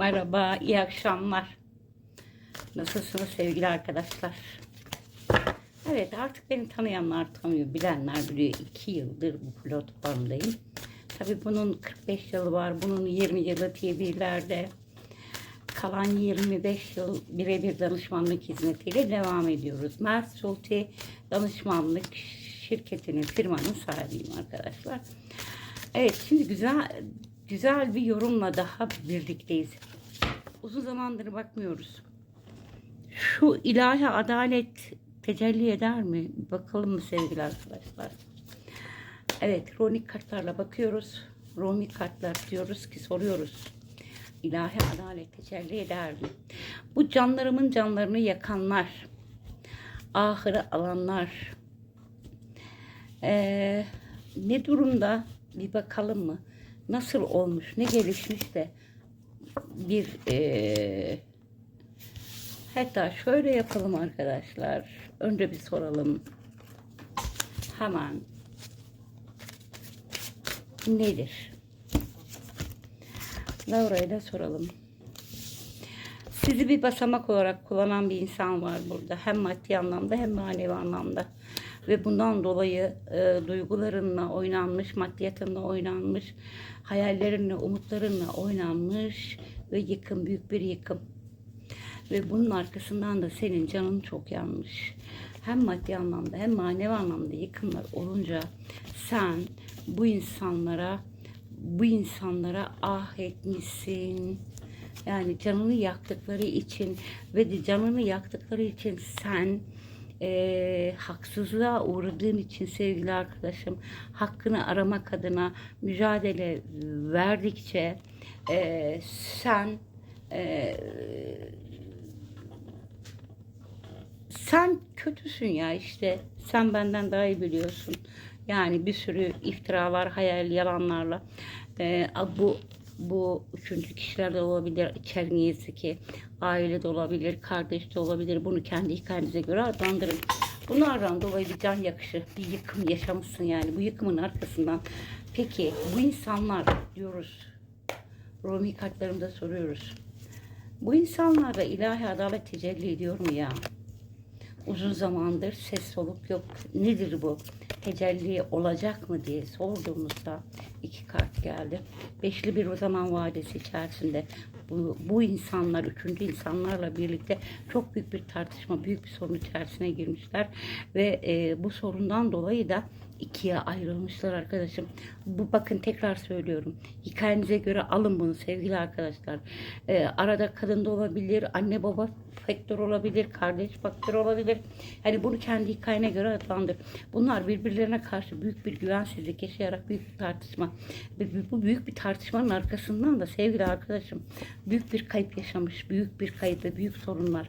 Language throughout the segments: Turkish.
Merhaba, iyi akşamlar. Nasılsınız sevgili arkadaşlar? Evet, artık beni tanıyanlar tanıyor, bilenler biliyor. İki yıldır bu platformdayım. Tabii bunun 45 yılı var, bunun 20 yılı TV'lerde. Kalan 25 yıl birebir danışmanlık hizmetiyle devam ediyoruz. Mert Sulti danışmanlık şirketinin, firmanın sahibiyim arkadaşlar. Evet, şimdi güzel güzel bir yorumla daha birlikteyiz. Uzun zamandır bakmıyoruz. Şu ilahi adalet tecelli eder mi? Bakalım mı sevgili arkadaşlar? Evet, ronik kartlarla bakıyoruz. Ronik kartlar diyoruz ki soruyoruz. İlahi adalet tecelli eder mi? Bu canlarımın canlarını yakanlar, ahırı alanlar, ee, ne durumda bir bakalım mı? Nasıl olmuş, ne gelişmiş de bir ee, hatta şöyle yapalım arkadaşlar. Önce bir soralım. Hemen nedir? Laura'ya da soralım. Sizi bir basamak olarak kullanan bir insan var burada. Hem maddi anlamda hem manevi anlamda. Ve bundan dolayı e, duygularınla oynanmış, maddiyatınla oynanmış, hayallerinle, umutlarınla oynanmış ve yıkım, büyük bir yıkım. Ve bunun arkasından da senin canın çok yanmış. Hem maddi anlamda hem manevi anlamda yıkımlar olunca sen bu insanlara bu insanlara ah etmişsin. Yani canını yaktıkları için ve canını yaktıkları için sen e, haksızlığa uğradığın için sevgili arkadaşım hakkını aramak adına mücadele verdikçe e, sen e, sen kötüsün ya işte sen benden daha iyi biliyorsun. Yani bir sürü iftiralar, hayal, yalanlarla e, bu bu üçüncü kişiler de olabilir, içeriğinizdeki aile de olabilir, kardeş de olabilir. Bunu kendi hikayenize göre adlandırın. Bunlardan dolayı bir can yakışı, bir yıkım yaşamışsın yani. Bu yıkımın arkasından. Peki bu insanlar diyoruz, Rumi kartlarımda soruyoruz. Bu insanlarda ilahi adalet tecelli ediyor mu ya? Uzun zamandır ses soluk yok. Nedir bu? Tecelli olacak mı diye sorduğumuzda iki kart geldi. Beşli bir o zaman vadesi içerisinde bu, bu insanlar, üçüncü insanlarla birlikte çok büyük bir tartışma, büyük bir sorun içerisine girmişler. Ve e, bu sorundan dolayı da ikiye ayrılmışlar arkadaşım. Bu bakın tekrar söylüyorum. Hikayenize göre alın bunu sevgili arkadaşlar. Ee, arada kadın da olabilir, anne baba faktör olabilir, kardeş faktör olabilir. Yani bunu kendi hikayene göre adlandır. Bunlar birbirlerine karşı büyük bir güvensizlik yaşayarak büyük bir tartışma. Bu büyük bir tartışmanın arkasından da sevgili arkadaşım büyük bir kayıp yaşamış, büyük bir kayıp büyük sorunlar.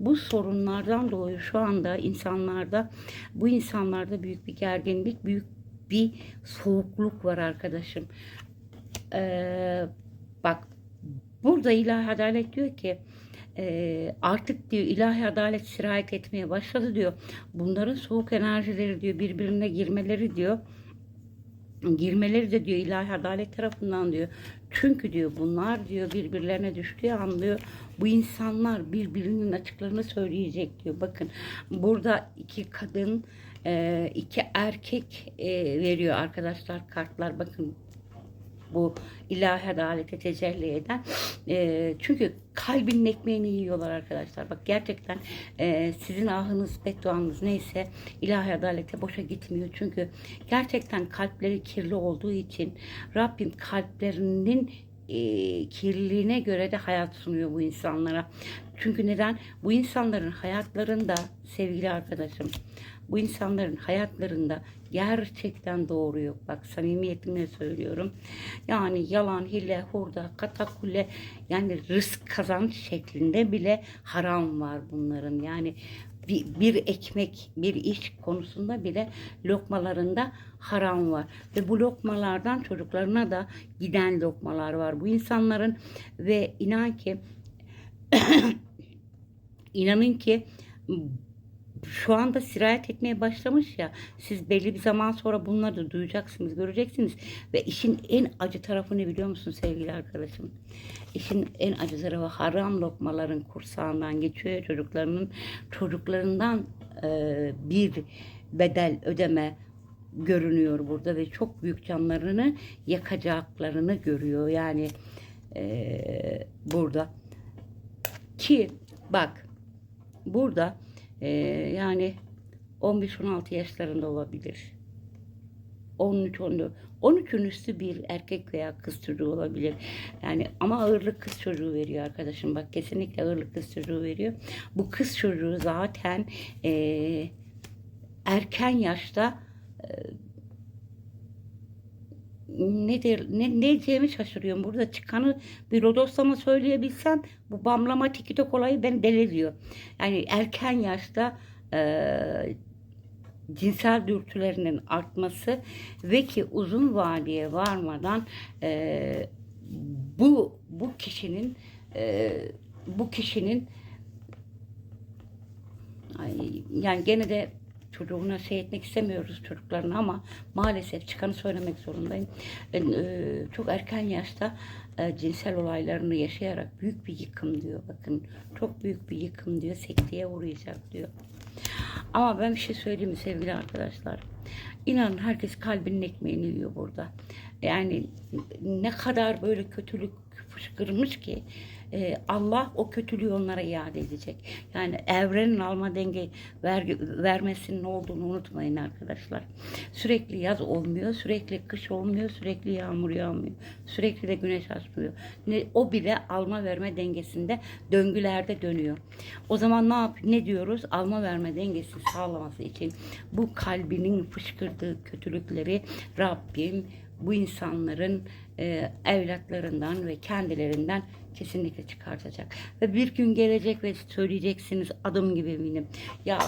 Bu sorunlardan dolayı şu anda insanlarda, bu insanlarda büyük bir gerginlik, büyük bir soğukluk var arkadaşım. Ee, bak burada ilahi adalet diyor ki e, artık diyor ilahi adalet sirayet etmeye başladı diyor. Bunların soğuk enerjileri diyor birbirine girmeleri diyor girmeleri de diyor ilahi adalet tarafından diyor. Çünkü diyor bunlar diyor birbirlerine düştüğü an diyor bu insanlar birbirinin açıklarını söyleyecek diyor. Bakın burada iki kadın e, iki erkek e, veriyor arkadaşlar kartlar bakın bu ilahi adalete tecelli eden. E, çünkü kalbinin ekmeğini yiyorlar arkadaşlar. Bak gerçekten e, sizin ahınız, bedduanız neyse ilahi adalete boşa gitmiyor. Çünkü gerçekten kalpleri kirli olduğu için Rabbim kalplerinin e, kirliliğine göre de hayat sunuyor bu insanlara. Çünkü neden? Bu insanların hayatlarında sevgili arkadaşım bu insanların hayatlarında gerçekten doğru yok. Bak samimiyetimle söylüyorum. Yani yalan, hile, hurda, katakule yani rızk kazanç şeklinde bile haram var bunların. Yani bir, bir ekmek, bir iş konusunda bile lokmalarında haram var. Ve bu lokmalardan çocuklarına da giden lokmalar var. Bu insanların ve inan ki inanın ki şu anda sirayet etmeye başlamış ya. Siz belli bir zaman sonra bunları da duyacaksınız, göreceksiniz. Ve işin en acı tarafı ne biliyor musun sevgili arkadaşım? İşin en acı tarafı haram lokmaların kursağından geçiyor çocuklarının. Çocuklarından e, bir bedel ödeme görünüyor burada ve çok büyük canlarını yakacaklarını görüyor. Yani e, burada ki bak burada e, yani 15-16 yaşlarında olabilir. 13 14 13'ün üstü bir erkek veya kız çocuğu olabilir. Yani ama ağırlık kız çocuğu veriyor arkadaşım. Bak kesinlikle ağırlık kız çocuğu veriyor. Bu kız çocuğu zaten e, erken yaşta nedir ne, ne diyeceğimi şaşırıyorum. Burada çıkanı bir rodoslama söyleyebilsem bu bamlama tikitok olayı beni deli ediyor. Yani erken yaşta e, cinsel dürtülerinin artması ve ki uzun vadeye varmadan e, bu bu kişinin e, bu kişinin ay, yani gene de çocuğuna şey etmek istemiyoruz çocuklarına ama maalesef çıkanı söylemek zorundayım. E, çok erken yaşta e, cinsel olaylarını yaşayarak büyük bir yıkım diyor. Bakın çok büyük bir yıkım diyor. Sekteye uğrayacak diyor. Ama ben bir şey söyleyeyim mi sevgili arkadaşlar? İnanın herkes kalbinin ekmeğini yiyor burada. Yani ne kadar böyle kötülük fışkırmış ki e, Allah o kötülüğü onlara iade edecek. Yani evrenin alma denge ver, vermesinin olduğunu unutmayın arkadaşlar. Sürekli yaz olmuyor, sürekli kış olmuyor, sürekli yağmur yağmıyor, sürekli de güneş açmıyor. Ne, o bile alma verme dengesinde döngülerde dönüyor. O zaman ne yap ne diyoruz? Alma verme dengesini sağlaması için bu kalbinin fışkırdığı kötülükleri Rabbim bu insanların e, evlatlarından ve kendilerinden kesinlikle çıkartacak. Ve bir gün gelecek ve söyleyeceksiniz adım gibi eminim. Ya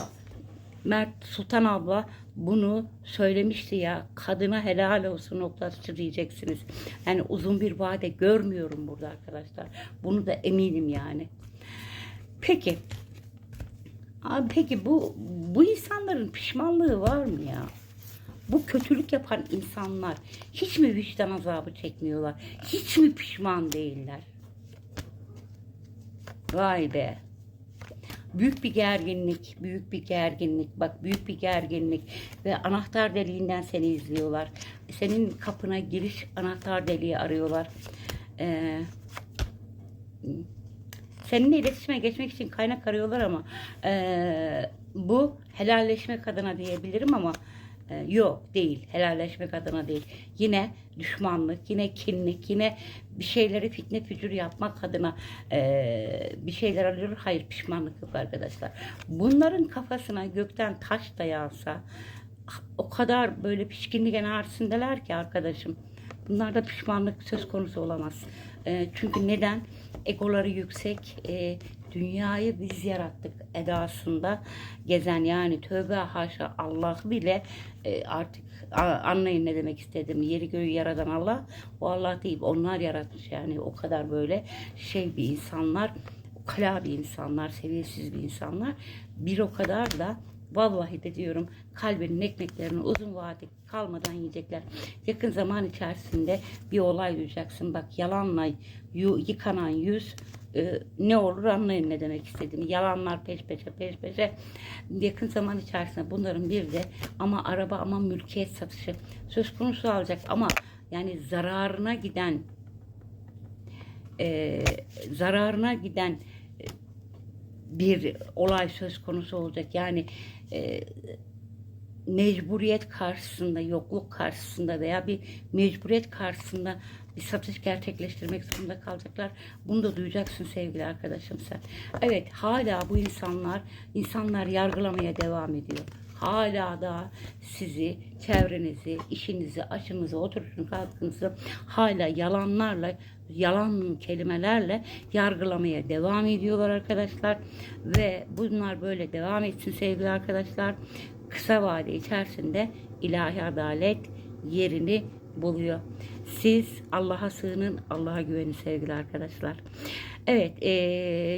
Mert Sultan abla bunu söylemişti ya kadına helal olsun noktası diyeceksiniz. Yani uzun bir vade görmüyorum burada arkadaşlar. Bunu da eminim yani. Peki. Abi peki bu bu insanların pişmanlığı var mı ya? Bu kötülük yapan insanlar hiç mi vicdan azabı çekmiyorlar? Hiç mi pişman değiller? Vay be. Büyük bir gerginlik, büyük bir gerginlik. Bak büyük bir gerginlik ve anahtar deliğinden seni izliyorlar. Senin kapına giriş anahtar deliği arıyorlar. Ee, seninle iletişime geçmek için kaynak arıyorlar ama e, bu helalleşmek adına diyebilirim ama e, yok değil. Helalleşmek adına değil. Yine düşmanlık, yine kinlik, yine bir şeyleri fitne fücur yapmak adına e, bir şeyler alıyor. Hayır pişmanlık yok arkadaşlar. Bunların kafasına gökten taş da yağsa o kadar böyle pişkinlik enerjisindeler ki arkadaşım. Bunlarda pişmanlık söz konusu olamaz. E, çünkü neden? Egoları yüksek, e, dünyayı biz yarattık edasında gezen yani tövbe haşa Allah bile e, artık anlayın ne demek istedim. Yeri göğü yaratan Allah o Allah değil onlar yaratmış yani o kadar böyle şey bir insanlar kala bir insanlar, seviyesiz bir insanlar. Bir o kadar da Vallahi de diyorum kalbinin ekmeklerini uzun vade kalmadan yiyecekler. Yakın zaman içerisinde bir olay duyacaksın. Bak yalanla yıkanan yüz e, ne olur anlayın ne demek istediğimi. Yalanlar peş peşe peş peşe. Yakın zaman içerisinde bunların bir de ama araba ama mülkiyet satışı söz konusu alacak ama yani zararına giden e, zararına giden e, bir olay söz konusu olacak. Yani e, mecburiyet karşısında, yokluk karşısında veya bir mecburiyet karşısında bir satış gerçekleştirmek zorunda kalacaklar. Bunu da duyacaksın sevgili arkadaşım sen. Evet hala bu insanlar, insanlar yargılamaya devam ediyor. Hala da sizi, çevrenizi, işinizi, aşınızı, oturuşun kalkınızı hala yalanlarla, yalan kelimelerle yargılamaya devam ediyorlar arkadaşlar. Ve bunlar böyle devam etsin sevgili arkadaşlar. Kısa vade içerisinde ilahi adalet yerini buluyor. Siz Allah'a sığının, Allah'a güvenin sevgili arkadaşlar. Evet, e,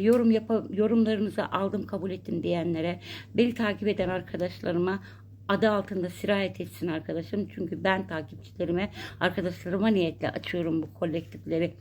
yorum yap yorumlarınızı aldım, kabul ettim diyenlere, beni takip eden arkadaşlarıma adı altında sirayet etsin arkadaşım. Çünkü ben takipçilerime, arkadaşlarıma niyetle açıyorum bu kolektifleri.